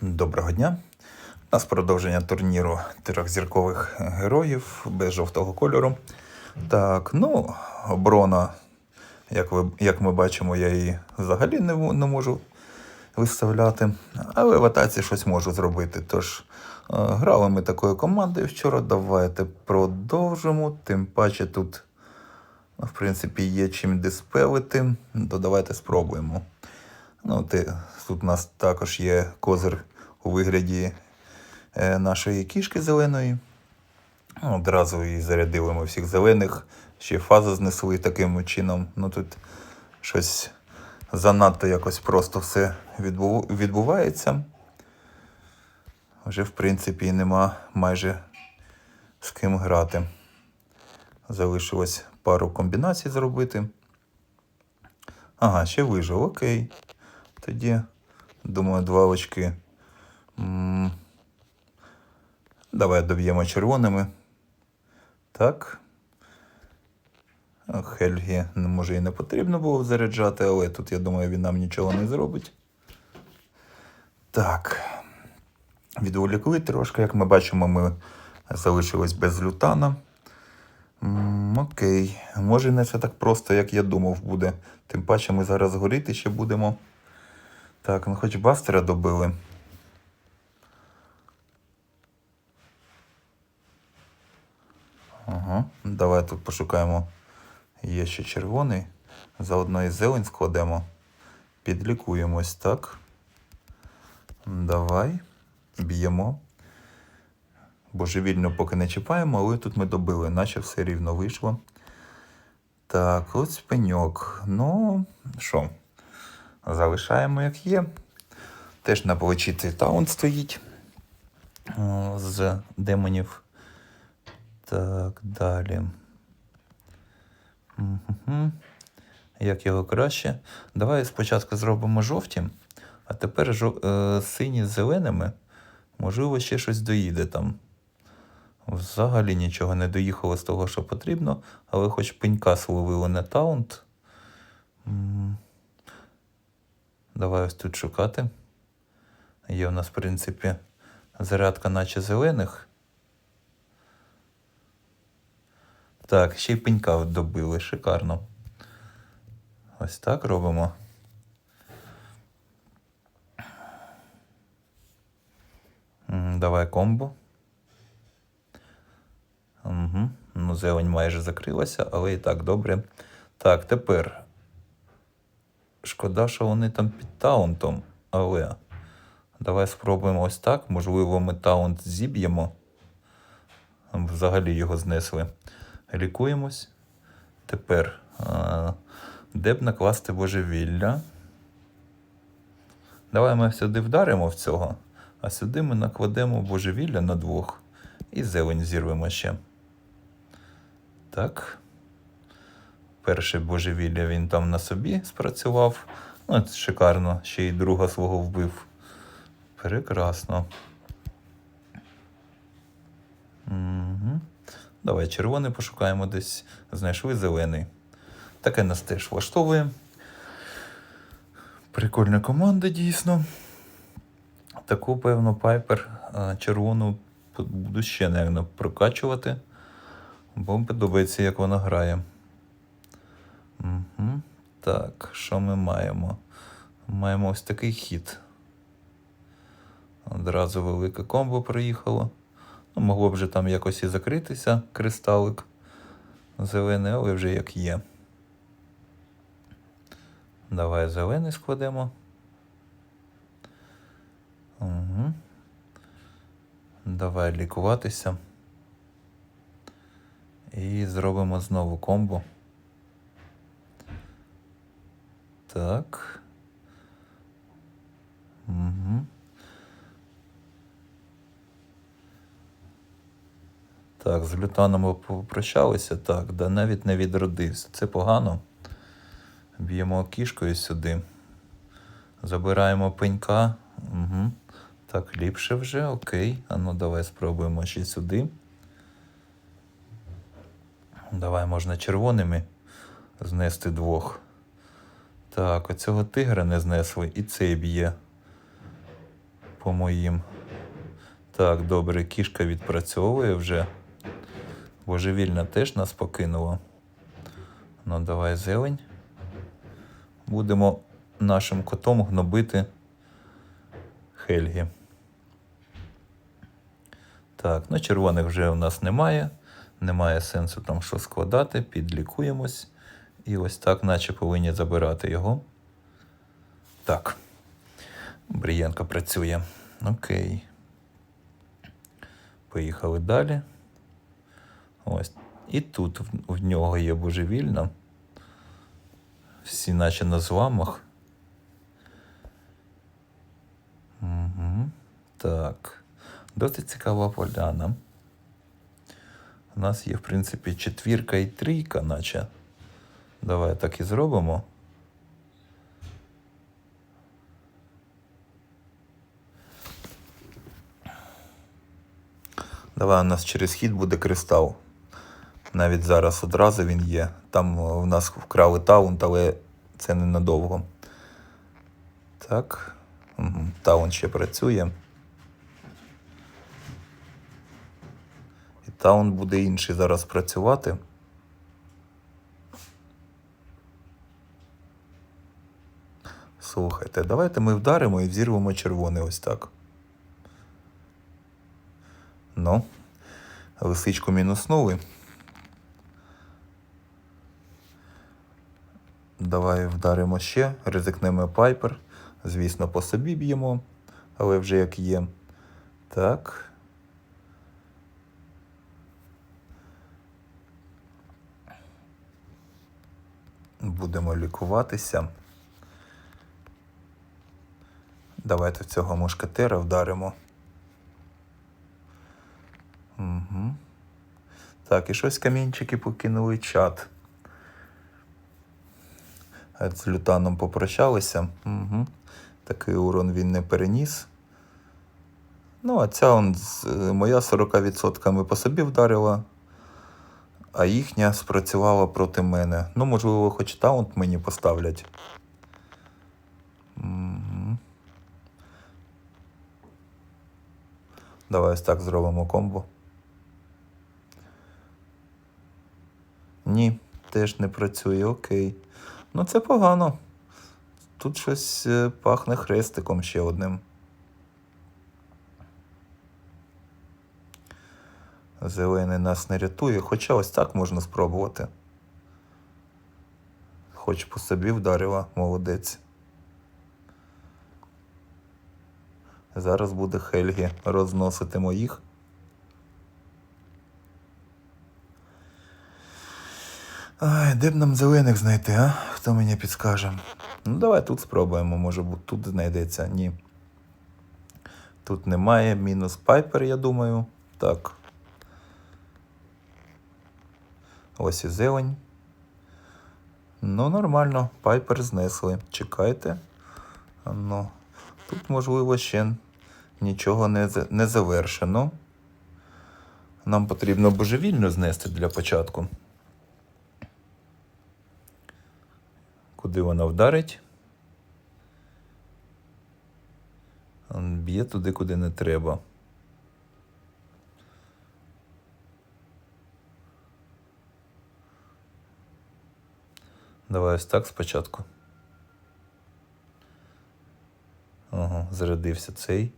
Доброго дня. У нас продовження турніру трьохзіркових героїв без жовтого кольору. Так, ну, оборона, як, ви, як ми бачимо, я її взагалі не, не можу виставляти. Але в атаці щось можу зробити. Тож, е, грали ми такою командою вчора. Давайте продовжимо. Тим паче тут, в принципі, є чим диспелити. То давайте спробуємо. Ну, ти, тут у нас також є козир у вигляді е, нашої кішки зеленої. Ну, Одразу і зарядили ми всіх зелених, ще фазу знесли таким чином. Ну тут щось занадто якось просто все відбу- відбувається. Вже, в принципі, нема майже з ким грати. Залишилось пару комбінацій зробити. Ага, ще вижив, окей. Тоді, думаю, два очки. Давай доб'ємо червоними. Так. Хельгі, може, і не потрібно було заряджати, але тут, я думаю, він нам нічого не зробить. Так. Відволікли трошки, як ми бачимо, ми залишились без лютана. Окей, може не все так просто, як я думав, буде. Тим паче ми зараз горіти ще будемо. Так, ну хоч бастера добили. Ага, давай тут пошукаємо. Є ще червоний. Заодно і зелень складемо. Підлікуємось, так. Давай. Б'ємо. Божевільно поки не чіпаємо, але тут ми добили, наче все рівно вийшло. Так, ось пеньок. Ну, що, залишаємо як є. Теж на плечі цей таунт стоїть з демонів. Так, далі. Угу. Як його краще? Давай спочатку зробимо жовті, а тепер жо... е, сині з зеленими. Можливо, ще щось доїде там. Взагалі нічого не доїхало з того, що потрібно, але хоч пенька словили на таунт. Давай ось тут шукати. Є у нас, в принципі, зарядка, наче зелених. Так, ще й пенька добили, шикарно. Ось так робимо. Давай комбо. Угу. Ну, зелень майже закрилася, але і так добре. Так, тепер. Шкода, що вони там під таунтом, але. Давай спробуємо ось так. Можливо, ми таунт зіб'ємо. Взагалі його знесли. Лікуємось. Тепер. Де б накласти божевілля? Давай ми сюди вдаримо в цього, а сюди ми накладемо божевілля на двох і зелень зірвемо ще. Так. Перше божевілля він там на собі спрацював. Ну, це шикарно, ще й друга свого вбив. Прекрасно. Угу. Давай червоний пошукаємо десь. Знайшли зелений. Таке нас теж влаштовує. Прикольна команда, дійсно. Таку, певно, пайпер червону буду ще, напевно, прокачувати. Бо подобається, як вона грає. Так, що ми маємо? Маємо ось такий хід. Одразу велике комбо проїхало. Ну, могло б вже там якось і закритися кристалик зелений, але вже як є. Давай зелений складемо. Угу. Давай лікуватися. І зробимо знову комбо. Так. Угу. Так, з лютаном ми попрощалися. Так, да навіть не відродився. Це погано. Б'ємо кішкою сюди. Забираємо пенька. Угу. Так, ліпше вже, окей. А ну давай спробуємо ще сюди. Давай можна червоними знести двох. Так, оцього тигра не знесли, і цей б'є. по моїм. Так, добре, кішка відпрацьовує вже. Божевільна теж нас покинула. Ну, давай зелень. Будемо нашим котом гнобити Хельгі. Так, ну червоних вже у нас немає. Немає сенсу там що складати, підлікуємось. І ось так, наче повинні забирати його. Так. Брієнка працює. Окей. Поїхали далі. Ось. І тут в, в нього є божевільна. Всі наче на зламах. Угу. Так. Досить цікава поляна. У нас є, в принципі, четвірка і трійка, наче. Давай так і зробимо. Давай у нас через хід буде кристал. Навіть зараз одразу він є. Там е, в нас вкрали таунт, але це ненадовго. Так. Угу. Таунт ще працює. І таунт буде інший зараз працювати. Слухайте, давайте ми вдаримо і взірвемо червоний ось так. Ну, лисичку мінуснули. Давай вдаримо ще, ризикнемо пайпер. Звісно, по собі б'ємо, але вже як є. Так. Будемо лікуватися. Давайте в цього мушкетера вдаримо. Угу. Так, і щось камінчики покинули чат. З лютаном попрощалися. Угу. Такий урон він не переніс. Ну, а ця он, е, моя 40% по собі вдарила, а їхня спрацювала проти мене. Ну, можливо, хоч таунт мені поставлять. Угу. Давай ось так зробимо комбо. Ні, теж не працює, окей. Ну це погано. Тут щось е, пахне хрестиком ще одним. Зелений нас не рятує, хоча ось так можна спробувати. Хоч по собі вдарила, молодець. Зараз буде Хельгі розносити моїх. Ай, де б нам зелених знайти, а? Хто мені підскаже? Ну, давай тут спробуємо, може бу- тут знайдеться. Ні. Тут немає. Мінус пайпер, я думаю. Так. Ось і зелень. Ну, нормально, пайпер знесли. Чекайте. Ну, тут, можливо, ще нічого не, не завершено. Нам потрібно божевільно знести для початку. Куди вона вдарить? Б'є туди, куди не треба. Давай ось так спочатку. Ага, зарядився цей.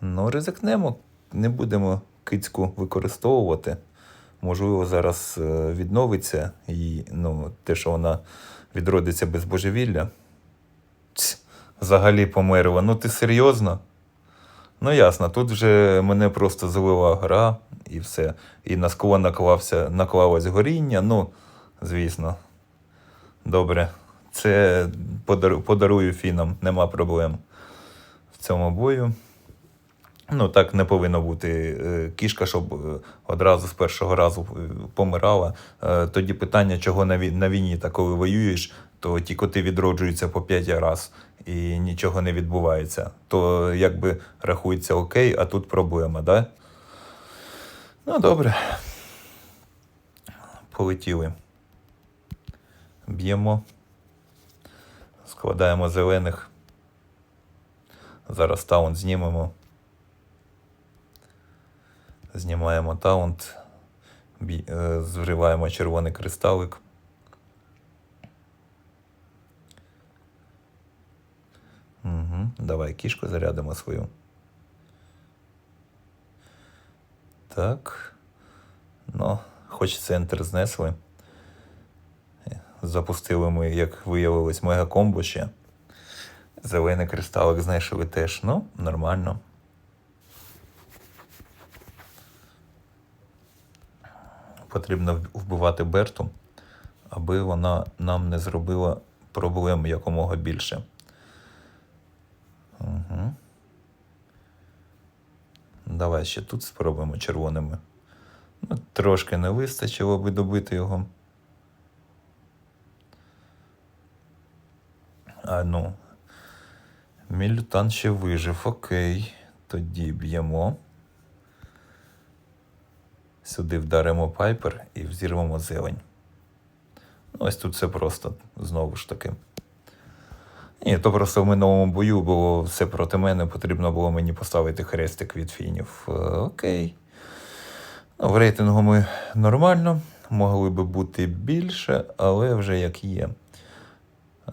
Ну, ризикнемо, не будемо кицьку використовувати. Можливо, зараз е, відновиться і ну, те, що вона відродиться без божевілля. Ць, взагалі померла. Ну ти серйозно? Ну ясно, тут вже мене просто залила гра і все. І на скло наклався, наклалось горіння. Ну, звісно. Добре. Це подару, подарую фінам, нема проблем в цьому бою. Ну, так не повинно бути. Е, Кішка, щоб е, одразу з першого разу е, помирала. Тоді питання, чого на війні, та коли воюєш, то ті коти відроджуються по п'ять раз і нічого не відбувається. То якби рахується окей, а тут проблема, да? Ну, добре. Полетіли. Б'ємо. Складаємо зелених. Зараз таунт знімемо. Знімаємо таунт. Е, Зриваємо червоний кристалик. Угу. Давай кішку зарядимо свою. Так. Ну, хоч центр знесли. Запустили ми, як виявилось, мегакомбо ще. Зелений кристалик знайшли теж. Ну, нормально. Потрібно вбивати Берту, аби вона нам не зробила проблем якомога більше. Угу. Давай ще тут спробуємо червоними. Ну, трошки не вистачило, аби добити його. А ну. Мілютан ще вижив. Окей. Тоді б'ємо. Сюди вдаримо пайпер і взірвемо зелень. Ну, ось тут все просто, знову ж таки. Ні, то просто в минулому бою було все проти мене, потрібно було мені поставити хрестик від фінів. Е, окей. Ну, в рейтингу ми нормально, могли би бути більше, але вже як є.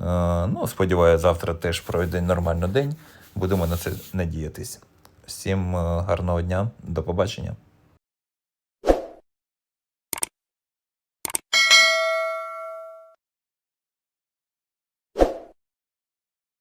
Е, ну, сподіваюся, завтра теж пройде нормально день. Будемо на це надіятись. Всім е, гарного дня, до побачення.